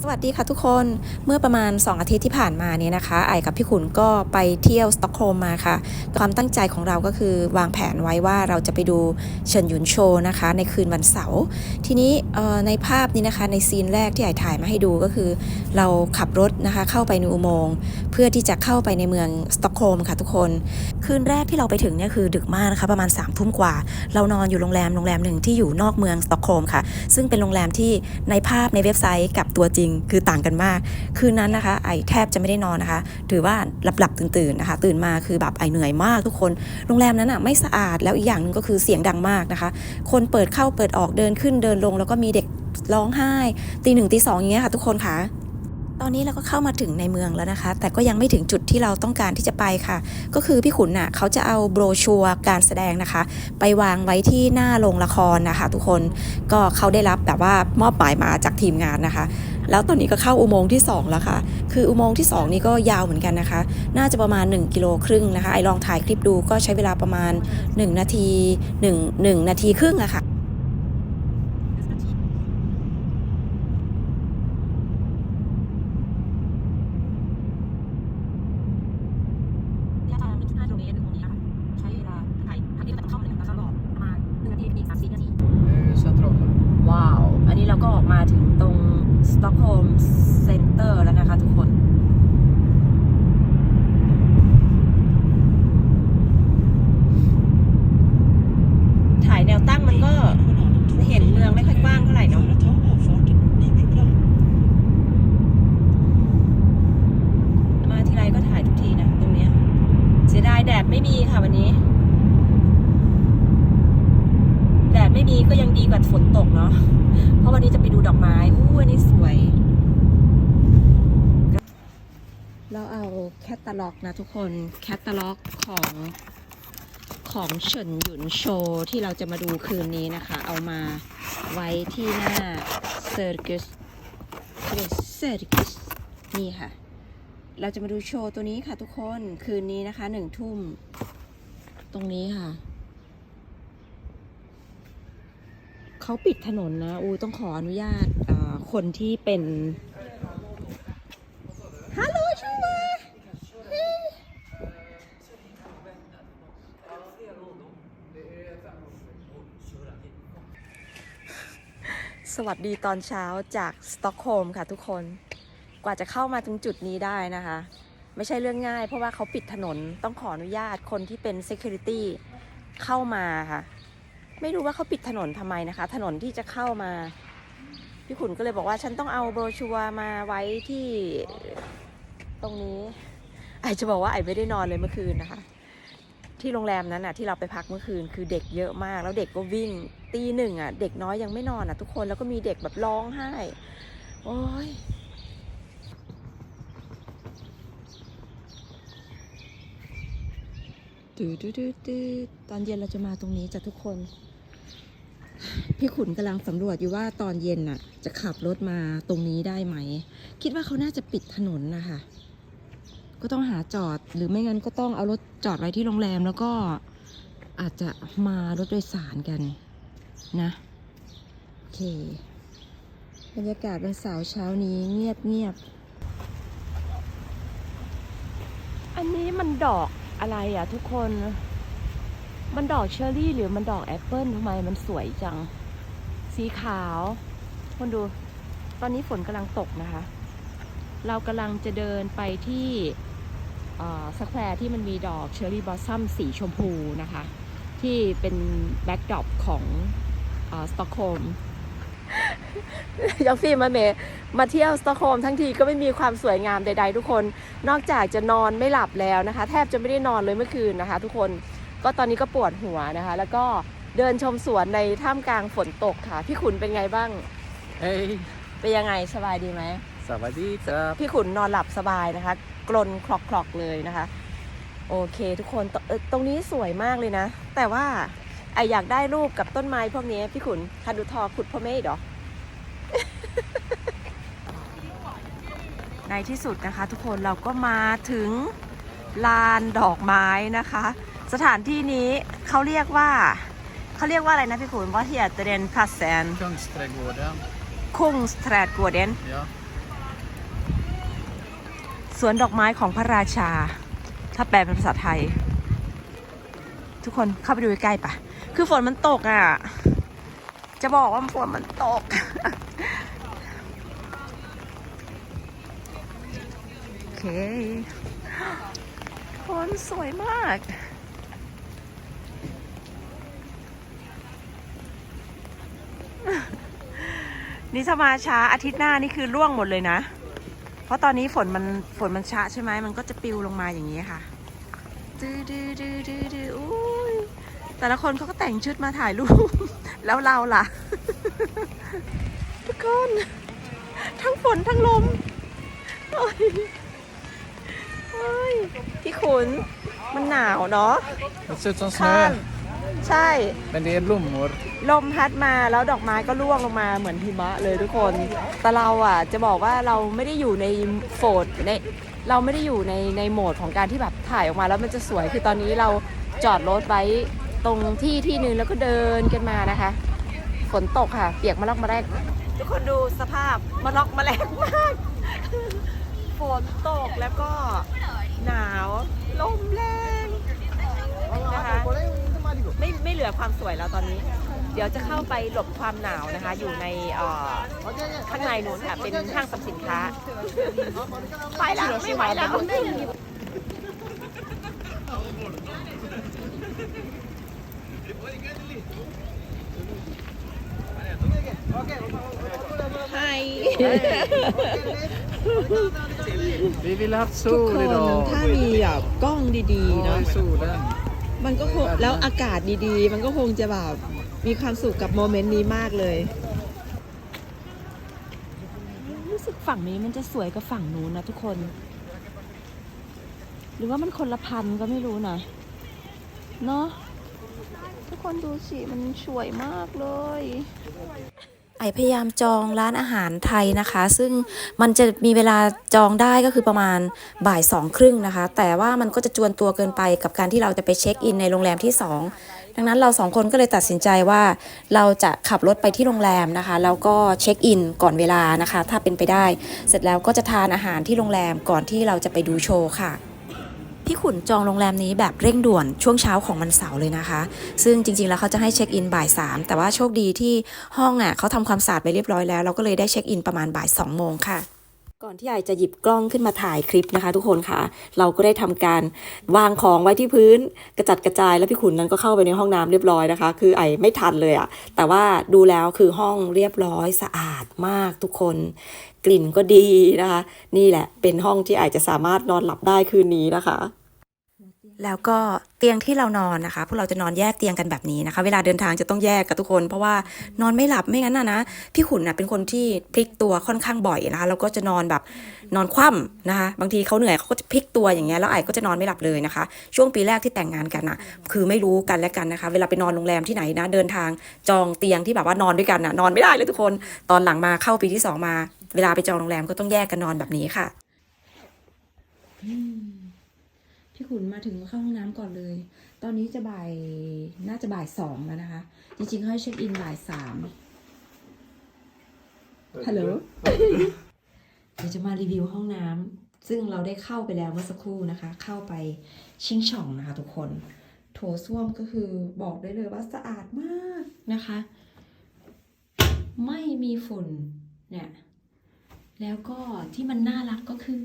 สวัสดีค่ะทุกคนเมื่อประมาณ 2 อาทิตย์ที่ผ่านมาเนี่ยนะคะไอกับพี่ขุนก็ไปเที่ยวสต็อกโฮล์มมาค่ะ ความตั้งใจของเราก็คือวางแผนไว้ว่าเราจะไปดูเฉินหยุนโชว์นะคะ ในคืนวันเสาร์ทีนี้ในภาพนี้นะคะในซีนแรกที่ไอถ่ายมาให้ดูก็คือ เราขับรถนะคะเข้าไปในอุโมงค์เพื่อที่จะเข้าไปในเมืองสต็อกโฮล์มค่ะทุกคน คืนแรกที่เราไปถึงเนี่ยคือดึกมากนะคะประมาณ3ามทุ่มกว่า เรานอนอยู่โรงแรมโรงแรมหนึ่งที่อยู่นอกเมืองสต็อกโฮล์มค่ะ ซึ่งเป็นโรงแรมที่ในภาพในเว็บไซต์กับตัวจริง คือต่างกันมาก คืนนั้นนะคะ ไอแทบจะไม่ได้นอนนะคะ ถือว่าหลับหลับตื่นตื่นนะคะ ตื่นมาคือแบบไอเหนื่อยมากทุกคน โรงแรมนั้นอะไม่สะอาดแล้วอีกอย่างหนึ่งก็คือเสียงดังมากนะคะ คนเปิดเข้าเปิดออกเดินขึ้นเดินลง แล้วก็มีเด็กร้องไห้ตีหนึ่งตีสองอย่างเงี้ยค่ะ ทุกคนค่ะตอนนี้เราก็เข้ามาถึงในเมืองแล้วนะคะ แต่ก็ยังไม่ถึงจุดที่เราต้องการที่จะไปค่ะ ก็คือพี่ขุนน่ะเขาจะเอาโบรชัวร์การแสดงนะคะ ไปวางไว้ที่หน้าโรงละครนะคะ ทุกคนก็เขาได้รับแบบว่ามอบหมายมาจากทีมงานนะคะ แล้วตอนนี้ก็เข้าอุโมงค์ที่ 2 แล้วค่ะ คืออุโมงค์ที่ 2 นี้ก็ยาวเหมือนกันนะคะ น่าจะประมาณ 1 กิโลครึ่งนะคะ ไอลองถ่ายคลิปดูก็ใช้เวลาประมาณ 1 นาที 1 1 นาทีครึ่งอะค่ะ ที่อาจารย์มี5กิโลเมตรถึงตรงนี้นะคะใช้เวลาถ่ายทางนี้ก็จะเข้ามาเลยนะคะก็ประมาณ1นาทีอีก3 4นาที centrala. ว้าว อันนี้เราก็ออกมาถึงตรงสต็อกโฮล์มเซ็นเตอร์แล้วนะคะทุกคน ถ่ายแนวตั้งมันก็เห็นเมืองไม่ค่อยกว้างเท่าไหร่เนาะ มาทีไรก็ถ่ายทุกทีนะตรงเนี้ย เสียดายแดดไม่มีค่ะวันนี้ แดดไม่มีก็ยังดีกว่าฝนตกเนาะ เพราะวันนี้จะไปดูดอกไม้ อู้อันนี้สวย เราเอาแคตตา ล็อกนะทุกคน แคตตาล็อกของของเฉินหยุนโชว์ที่เราจะมาดูคืนนี้นะคะ เอามาไว้ที่หน้าเซอร์กิสเซอร์กิสนี่ค่ะ เราจะมาดูโชว์ตัวนี้ค่ะทุกคนคืนนี้นะคะหนึ่งทุ่ม ตรงนี้ค่ะเขาปิดถนนนะ อูต้องขออนุญาตคนที่เป็น ฮัลโหลชูวา สวัสดีตอนเช้าจากสต็อกโฮล์มค่ะทุกคน กว่าจะเข้ามาถึงจุดนี้ได้นะคะ ไม่ใช่เรื่องง่าย เพราะว่าเขาปิดถนนต้องขออนุญาตคนที่เป็น Security เข้ามาค่ะ ไม่รู้ว่าเขาปิดถนนทำไมนะคะ ถนนที่จะเข้ามาพี่ขุนก็เลยบอกว่าฉันต้องเอาโบรชัวมาไว้ที่ตรงนี้ไอจะบอกว่าไอไม่ได้นอนเลยเมื่อคืนนะคะ ที่โรงแรมนั้นน่ะที่เราไปพักเมื่อคืนคือเด็กเยอะมาก แล้วเด็กก็วิ่งตีหนึ่งอะ เด็กน้อยยังไม่นอนอะ ทุกคนแล้วก็มีเด็กแบบร้องไห้ โอ้ยตื้อตื้อตื้อตื้อตอนเย็นเราจะมาตรงนี้จ้ะทุกคน พี่ขุนกำลังสำรวจอยู่ว่าตอนเย็นน่ะ จะขับรถมาตรงนี้ได้ไหม คิดว่าเขาน่าจะปิดถนนนะคะก็ต้องหาจอดหรือไม่งั้นก็ต้องเอารถจอดไว้ที่โรงแรมแล้วก็อาจจะมารถโดยสารกัน นะโอเค บรรยากาศวันเสาร์เช้านี้เงียบเงียบ อันนี้มันดอกอะไรอะทุกคน มันดอกเชอร์รี่หรือมันดอกแอปเปิลทำไมมันสวยจัง สีขาว คนดู ตอนนี้ฝนกำลังตกนะคะ เรากำลังจะเดินไปที่สแควร์ที่มันมีดอกเชอร์รี่บลอสซัมสีชมพูนะคะ ที่เป็นแบ็กดรอปของ สต็อกโฮล์มยองฟี่มาเมมาเที่ยวสต็อกโฮล์มทั้งทีก็ไม่มีความสวยงามใด ๆ ทุกคน นอกจากจะนอนไม่หลับแล้วนะคะ แทบจะไม่ได้นอนเลยเมื่อคืนนะคะ ทุกคนก็ตอนนี้ก็ปวดหัวนะคะ แล้วก็เดินชมสวนในท่ามกลางฝนตกค่ะ พี่ขุนเป็นไงบ้าง Hej! เป็นยังไงสบายดีไหม Savadita! พี่ขุนนอนหลับสบายนะคะ กลนคลอกคลอกๆเลยนะคะ โอเค ทุกคนตเอ่อตรงนี้สวยมากเลยนะ แต่ว่า ไออยากได้รูปกับต้นไม้พวกนี้พี่ขุนคาดูทอขุดพ่อเมฆเหรอ ในที่สุดนะคะ ทุกคนเราก็มาถึงลานดอกไม้นะคะ สถานที่นี้เขาเรียกว่าเขาเรียกว่าอะไรนะพี่ขุนว่าเฮียเตเดนพัสแซน Kungsträdgården. คุงสแตรดกัวเดน Ja. สวนดอกไม้ของพระราชา ถ้าแปลเป็นภาษาไทย ทุกคนเข้าไปดูใกล้ๆปะ คือฝนมันตกอะ จะบอกว่าฝนมันตก โอเคฝนสวยมาก นี่ถ้ามาช้าอาทิตย์หน้านี่คือร่วงหมดเลยนะ เพราะตอนนี้ฝนมันฝนมันช้าใช่ไหม มันก็จะปิวลงมาอย่างนี้ค่ะดื้อดื้อดื้อดื้อดื้ออุ้ย แต่ละคนเขาก็แต่งชุดมาถ่ายรูป แล้วเราล่ะ ทุกคน ทั้งฝนทั้งลมโอ้ยโอ้ยพี่ขุนมันหนาวเนาะ Det ser ut som ข้าง snö, ใช่ men det är blommor. ลมพัดมาแล้วดอกไม้ก็ร่วงลงมาเหมือนหิมะเลยทุกคน แต่เราอะจะบอกว่าเราไม่ได้อยู่ในโฟดในเราไม่ได้อยู่ในในโหมดของการที่แบบถ่ายออกมาแล้วมันจะสวย คือตอนนี้เราจอดรถไว้ ตรงที่ที่หนึ่งแล้วก็เดินกันมานะคะ ฝนตกค่ะ เปียกมาลอกมาแรกทุกคนดูสภาพมาลอกมาแรงมาก ฝนตกแล้วก็หนาวลมแรงนะคะไม่ไม่เหลือความสวยแล้วตอนนี้ เดี๋ยวจะเข้าไปหลบความหนาวนะคะ อยู่ในเอ่อข้างในนู้นค่ะเป็นห้างสรรพสินค้า ไปแล้วไม่ไหวแล้ว ไฮ Vi ville haft ทุก sol คน idag. ถ้ามีแบบกล้องดีๆ Var เนาะ är solen? มันก็คงแล้วอากาศดีๆ มันก็คงจะแบบมีความสุขกับโมเมนต์นี้มากเลย รู้สึกฝั่งนี้มันจะสวยกว่าฝั่งนู้นนะทุกคน หรือว่ามันคนละพันก็ไม่รู้นะเนาะทุกคนดูสิ มันสวยมากเลย ไอพยายามจองร้านอาหารไทยนะคะ ซึ่งมันจะมีเวลาจองได้ก็คือประมาณบ่ายสองครึ่งนะคะ แต่ว่ามันก็จะจวนตัวเกินไปกับการที่เราจะไปเช็คอินในโรงแรมที่ 2 ดังนั้นเราสองคนก็เลยตัดสินใจว่า เราจะขับรถไปที่โรงแรมนะคะ แล้วก็เช็คอินก่อนเวลานะคะ ถ้าเป็นไปได้ เสร็จแล้วก็จะทานอาหารที่โรงแรมก่อนที่เราจะไปดูโชว์ค่ะ พี่ขุนจองโรงแรมนี้แบบเร่งด่วนช่วงเช้าของวันเสาร์เลยนะคะ ซึ่งจริงๆ แล้วเขาจะให้เช็คอินบ่ายสามแต่ว่าโชคดีที่ห้องอะเขาทำความสะอาดไปเรียบร้อยแล้ว เราก็เลยได้เช็คอินประมาณบ่ายสองโมงค่ะ ก่อนที่ไอจะหยิบกล้องขึ้นมาถ่ายคลิปนะคะ ทุกคนค่ะ เราก็ได้ทำการวางของไว้ที่พื้นกระจัดกระจายแล้วพี่ขุนนั้นก็เข้าไปในห้องน้ำเรียบร้อยนะคะ คือไอไม่ทันเลยอะแต่ว่าดูแล้วคือห้องเรียบร้อยสะอาดมากทุกคนกลิ่นก็ดีนะคะ นี่แหละเป็นห้องที่ไอจะสามารถนอนหลับได้คืนนี้นะคะ แล้วก็เตียงที่เรานอนนะคะ พวกเราจะนอนแยกเตียงกันแบบนี้นะคะ เวลาเดินทางจะต้องแยกกับทุกคน เพราะว่านอนไม่หลับไม่งั้นนะนะพี่ขุนนะเป็นคนที่พลิกตัวค่อนข้างบ่อยนะคะแล้วก็จะนอนแบบนอนคว่ำนะคะ บางทีเขาเหนื่อยเขาก็จะพลิกตัวอย่างเงี้ยแล้วไอ้ก็จะนอนไม่หลับเลยนะคะ ช่วงปีแรกที่แต่งงานกันนะคือไม่รู้กันและกันนะคะ เวลาไปนอนโรงแรมที่ไหนนะเดินทางจองเตียงที่แบบว่านอนด้วยกันนะนอนไม่ได้เลยทุกคนตอนหลังมาเข้าปีที่สองมา เวลาไปจองโรงแรมก็ต้องแยกกันนอนแบบนี้ค่ะ พี่ขุนมาถึงเข้าห้องน้ำก่อนเลย ตอนนี้จะบ่ายน่าจะบ่ายสองแล้วนะคะ จริงๆเขาให้เช็คอินบ่ายสามฮัลโหลเดี๋ยวจะมารีวิวห้องน้ำซึ่งเราได้เข้าไปแล้วเมื่อสักครู่นะคะ เข้าไปชิงช่องนะคะ ทุกคน โถส้วมก็คือบอกได้เลยว่าสะอาดมากนะคะ ไม่มีฝุ่นเนี่ยแล้วก็ที่มันน่ารักก็คือ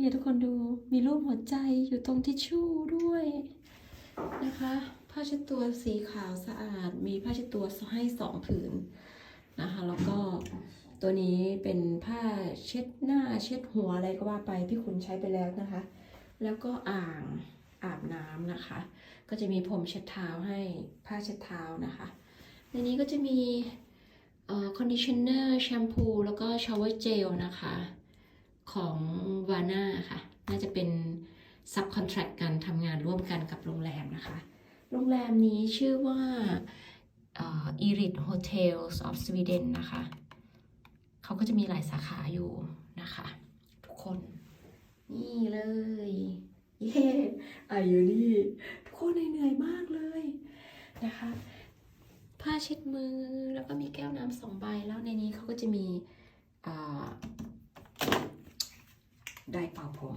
เนี่ยทุกคนดูมีรูปหัวใจอยู่ตรงทิชชู่ด้วยนะคะ ผ้าเช็ดตัวสีขาวสะอาด มีผ้าเช็ดตัวให้สองผืนนะคะ แล้วก็ตัวนี้เป็นผ้าเช็ดหน้าเช็ดหัวอะไรก็ว่าไปพี่คุณใช้ไปแล้วนะคะ แล้วก็อ่างอาบน้ำนะคะ ก็จะมีผมเช็ดเท้าให้ผ้าเช็ดเท้านะคะ ในนี้ก็จะมีคอนดิชเนอร์แชมพูแล้วก็ชาวเวอร์เจลนะคะ ของวาน่าค่ะ น่าจะเป็น subcontract กันทำงานร่วมกันกับโรงแรมนะคะ โรงแรมนี้ชื่อว่าอ่อ Irit Hotels of Sweden นะคะ เขาก็จะมีหลายสาขาอยู่นะคะ ทุกคน นี่เลยเย้อายุนี่ทุกคนเหนื่อยมากเลยนะคะ ผ้าเช็ดมือแล้วก็มีแก้วน้ำสองใบแล้วในนี้เขาก็จะมีอ่า ได้เป่าผม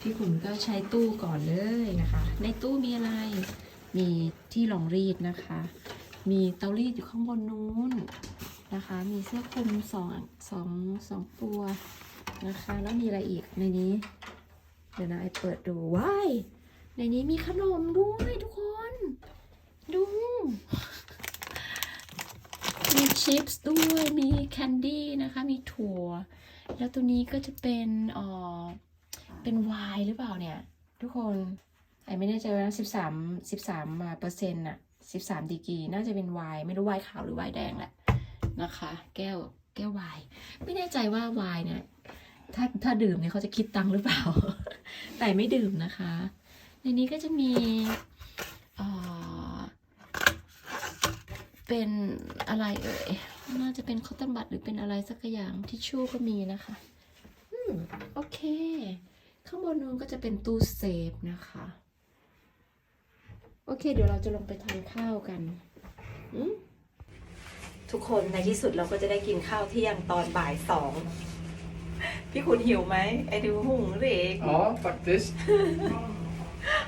พี่ขุนก็ใช้ตู้ก่อนเลยนะคะ ในตู้มีอะไร มีที่รองรีดนะคะ มีเตารีดอยู่ข้างบนนู้นนะคะ มีเสื้อคลุมสองสองสองตัวนะคะ แล้วมีอะไรอีกในนี้ เดี๋ยวนะไอเปิดดูว้ายในนี้มีขนมด้วยทุกคน ดู มีชิปส์ด้วย มีแคนดี้นะคะ มีถั่ว แล้วตัวนี้ก็จะเป็นเออเป็นไวน์หรือเปล่าเนี่ย ทุกคนไอไม่แน่ใจว่าสิบสามสิบสามเปอร์เซ็นต์อะสิบสามดีกรีน่าจะเป็นไวน์ไม่รู้ไวน์ขาวหรือไวน์แดงแหละนะคะ แก้วแก้วไวน์ไม่แน่ใจว่าไวน์เนี่ยถ้าถ้าดื่มเนี่ยเขาจะคิดตังค์หรือเปล่า แต่ไม่ดื่มนะคะ ในนี้ก็จะมีเอ่อ เป็นอะไรเอ่ย น่าจะเป็นคอตตอนบัดหรือเป็นอะไรสักอย่างทิชชู่ก็มีนะคะอืมโอเค ข้างบนนู้นก็จะเป็นตู้เซฟนะคะ โอเค เดี๋ยวเราจะลงไปทานข้าวกันอืมทุกคนในที่สุดเราก็จะได้กินข้าวเที่ยงตอนบ่ายสอง พี่คุณหิวไหมไอ้ดูหุงเรก Ja, faktiskt.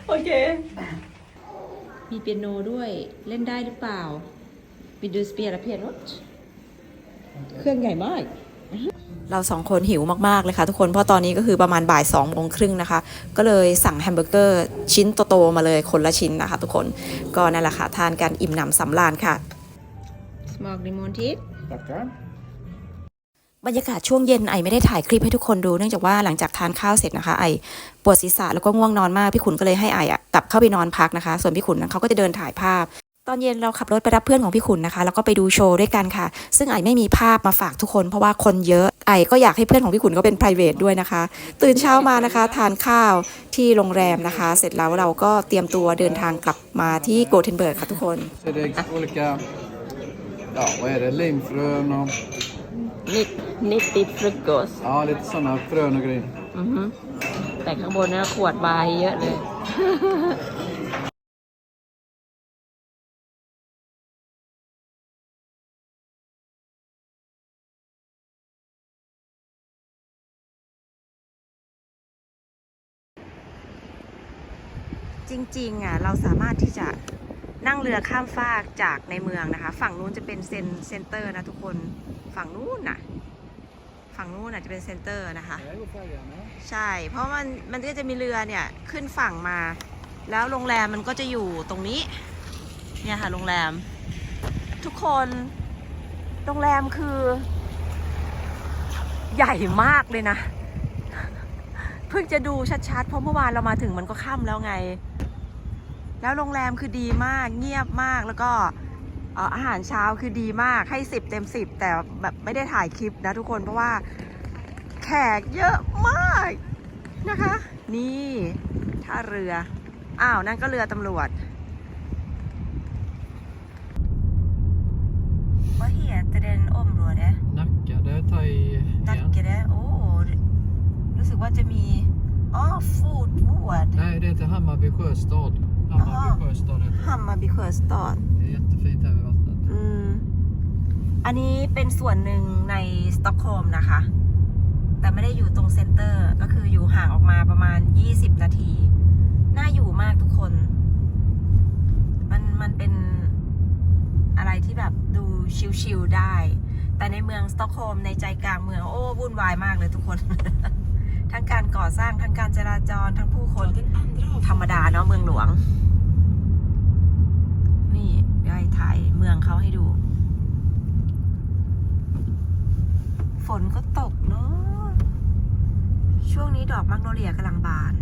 โอเค มีเปียโนด้วยเล่นได้หรือเปล่า วิดูสเปียร์เปียโนเครื่องใหญ่มาก เราสองคนหิวมาก ๆ เลยค่ะทุกคน เพราะตอนนี้ก็คือประมาณบ่ายสองโมงครึ่งนะคะ ก็เลยสั่งแฮมเบอร์เกอร์ชิ้นโต ๆ มาเลยคนละชิ้นนะคะทุกคน ก็นั่นแหละค่ะ ทานกันอิ่มหนำสำราญค่ะสมอกดิมอนทิป Tackar. บรรยากาศช่วงเย็นไอไม่ได้ถ่ายคลิปให้ทุกคนดูเนื่องจากว่าหลังจากทานข้าวเสร็จนะคะ ไอปวดศีรษะแล้วก็ง่วงนอนมากพี่ขุนก็เลยให้ไออะกลับเข้าไปนอนพักนะคะ ส่วนพี่ขุนนั้นเขาก็จะเดินถ่ายภาพ ตอนเย็นเราขับรถไปรับเพื่อนของพี่ขุนนะคะ แล้วก็ไปดูโชว์ด้วยกันค่ะ ซึ่งไอไม่มีภาพมาฝากทุกคน เพราะว่าคนเยอะไอก็อยากให้เพื่อนของพี่ขุนก็เป็น p r i v a t ด้วยนะคะ ตื่นเช้ามานะคะ ทานข้าวที่โรงแรมนะคะ เสร็จแล้วเราก็เตรียมตัวเดินทางกลับมาที่โกเทนเบิร์กค่ะทุกคน Så är det olika, ja vad är det, limfrön och นิดนิดติดฟรุตโกส ja, lite sådana frön och grejer. อือฮึแต่ข้างบนเนี่ยขวดบายเยอะเลย จริงๆอะเราสามารถที่จะนั่งเรือข้ามฟากจากในเมืองนะคะ ฝั่งนู้นจะเป็นเซนเซนเตอร์นะทุกคนฝั่งนู้นน่ะฝั่งนู้นน่ะจะเป็นเซนเตอร์นะคะ ใช่ เพราะมันมันก็จะมีเรือเนี่ยขึ้นฝั่งมา แล้วโรงแรมมันก็จะอยู่ตรงนี้เนี่ยค่ะโรงแรม ทุกคนโรงแรมคือ ใหญ่มากเลยนะ พิ่งจะดูชัดๆ เพราะเมื่อวานเรามาถึงมันก็ค่ำแล้วไง แล้วโรงแรมคือดีมากเงียบมากแล้วก็เอ่ออาหารเช้าคือดีมากให้สิบเต็มสิบแต่แบบไม่ได้ถ่ายคลิปนะทุกคนเพราะว่าแขกเยอะมากนะคะ นี่ท่าเรือ อ้าวนั่นก็เรือตำรวจว่าเฮียจะเดินอมรัวเด้ Nacka, det är thai นัด igen. เกเด้โอ้รู้ สึกว่าจะมีอ๋อฟูดวูด Nej, det heter Hammarby sjöstad. Hammarby Aha. sjöstad heter ฮัมมาบิเคอร์สตอด det. Det är jättefint här vid vattnet. อืม อันนี้เป็นส่วนหนึ่งในสต็อกโฮล์มนะคะ แต่ไม่ได้อยู่ตรงเซ็นเตอร์ ก็คืออยู่ห่างออกมาประมาณ 20 นาที น่าอยู่มากทุกคน มันมันเป็นอะไรที่แบบดูชิลๆได้ แต่ในเมืองสต็อกโฮล์มในใจกลางเมืองโอ้วุ่นวายมากเลยทุกคน ทั้งการก่อสร้างทั้งการจราจรทั้งผู้คนธรรมดาเนาะเมืองหลวง นี่ได้ถ่ายเมืองเขาให้ดู ฝนก็ตกเนาะช่วงนี้ดอกมักโนเลียกำลังบาน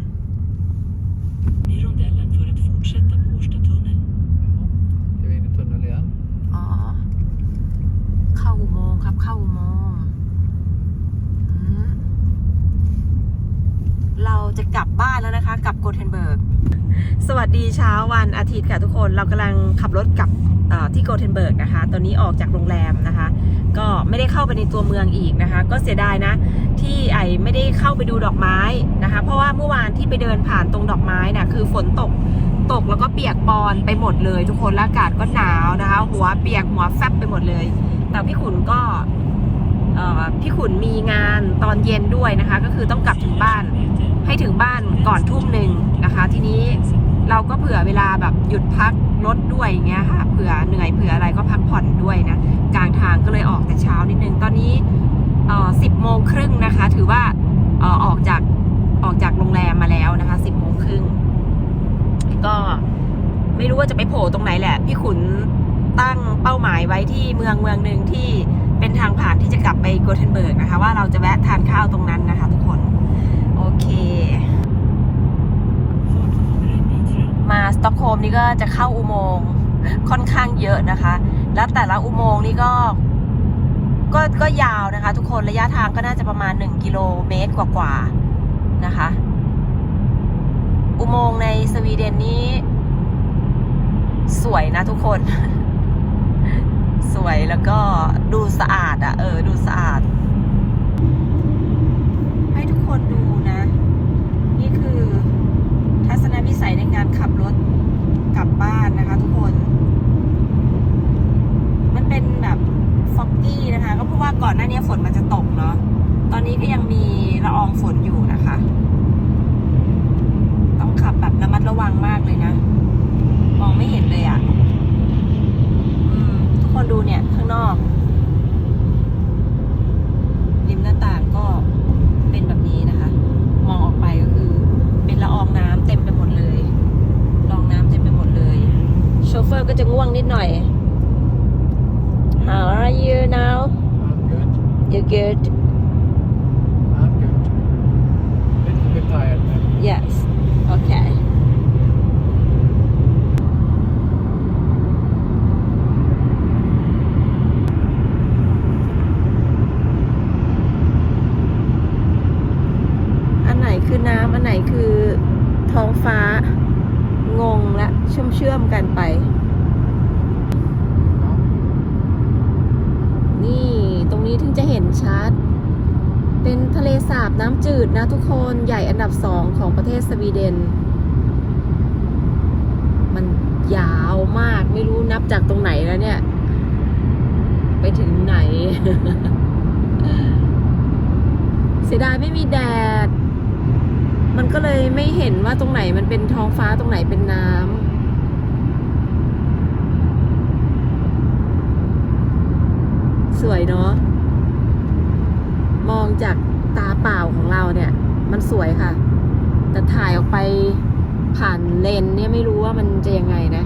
i rondellen för att fortsätta på Årstatunneln. Ja. Ska vi in i tunnel igen? อ๋อเข้าอุโมงค์ครับเข้าอุโมงค์อืม เราจะกลับบ้านแล้วนะคะกลับโกเทนเบิร์ก สวัสดีเช้าวันอาทิตย์ค่ะทุกคน เรากำลังขับรถกลับที่โกเทนเบิร์กนะคะ ตอนนี้ออกจากโรงแรมนะคะ ก็ไม่ได้เข้าไปในตัวเมืองอีกนะคะ ก็เสียดายนะ ที่ไอไม่ได้เข้าไปดูดอกไม้นะคะ เพราะว่าเมื่อวานที่ไปเดินผ่านตรงดอกไม้น่ะคือฝนตกตกแล้วก็เปียกปอนไปหมดเลย ทุกคนอากาศก็หนาวนะคะ หัวเปียกหัวแฟบไปหมดเลย แต่พี่ขุนก็ พี่ขุนมีงานตอนเย็นด้วยนะคะ ก็คือต้องกลับถึงบ้าน ให้ถึงบ้านก่อนทุ่มหนึ่งนะคะ ทีนี้เราก็เผื่อเวลาแบบหยุดพักรถด้วยอย่างเงี้ยค่ะเผื่อเหนื่อยเผื่ออะไรก็พักผ่อนด้วยนะกลางทางก็เลยออกแต่เช้านิดนึงตอนนี้สิบโมงครึ่งนะคะ ถือว่าอออกจากออกจากโรงแรมมาแล้วนะคะสิบโมงครึ่งก็ไม่รู้ว่าจะไปโผล่ตรงไหนแหละ พี่ขุนตั้งเป้าหมายไว้ที่เมืองเมืองหนึ่งที่ เป็นทางผ่านที่จะกลับไปโกเทนเบิร์กนะคะ ว่าเราจะแวะทานข้าวตรงนั้นนะคะทุกคน โอเค มาสต็อกโฮล์มนี่ก็จะเข้าอุโมงค์ค่อนข้างเยอะนะคะ แล้วแต่ละอุโมงค์นี่ก็ก็ก็ยาวนะคะ ทุกคนระยะทางก็น่าจะประมาณ 1 กิโลเมตรกว่าๆนะคะ อุโมงค์ในสวีเดนนี้ สวยนะทุกคน สวยแล้วก็ดูสะอาดอะ่ะ เออ ดูสะอาด ให้ทุกคนดูนะ นี่คือทัศนวิสัยในการขับรถกลับบ้านนะคะ ทุกคน มันเป็นแบบฟอกกี้นะคะ ก็เพราะว่าก่อนหน้านี้ฝนมันจะตกเนาะตอนนี้ก็ยังมีละอองฝนอยู่นะคะ ต้องขับแบบระมัดระวังมากเลยนะ มองไม่เห็นเลยอะ่ะอืมทุกคนดูเนี่ยข้างนอก ริมหน้าต่างก็เป็นแบบนี้นะคะ มองออกไปก็คือ เป็นละอองน้ำเต็มไปหมดเลยละอองน้ำเต็มไปหมดเลย โชเฟอร์ก็จะง่วงนิดหน่อย How are you now I'm good. You good I'm good. Little bit tired. but Yes Okay อันไหนคือน้ำ อันไหน คือท้องฟ้างงและเชื่อมเชื่อมๆกันไป นี่ตรงนี้ถึงจะเห็นชัด เป็นทะเลสาบน้ำจืดนะทุกคนใหญ่อันดับสองของประเทศสวีเดน มันยาวมากไม่รู้นับจากตรงไหนแล้วเนี่ย ไปถึงไหน เสียดายไม่มีแดด มันก็เลยไม่เห็นว่าตรงไหนมันเป็นท้องฟ้าตรงไหนเป็นน้ำสวยเนาะ มองจากตาเปล่าของเราเนี่ย มันสวยค่ะ แต่ถ่ายออกไปผ่านเลนเนี่ยไม่รู้ว่ามันจะยังไงนะ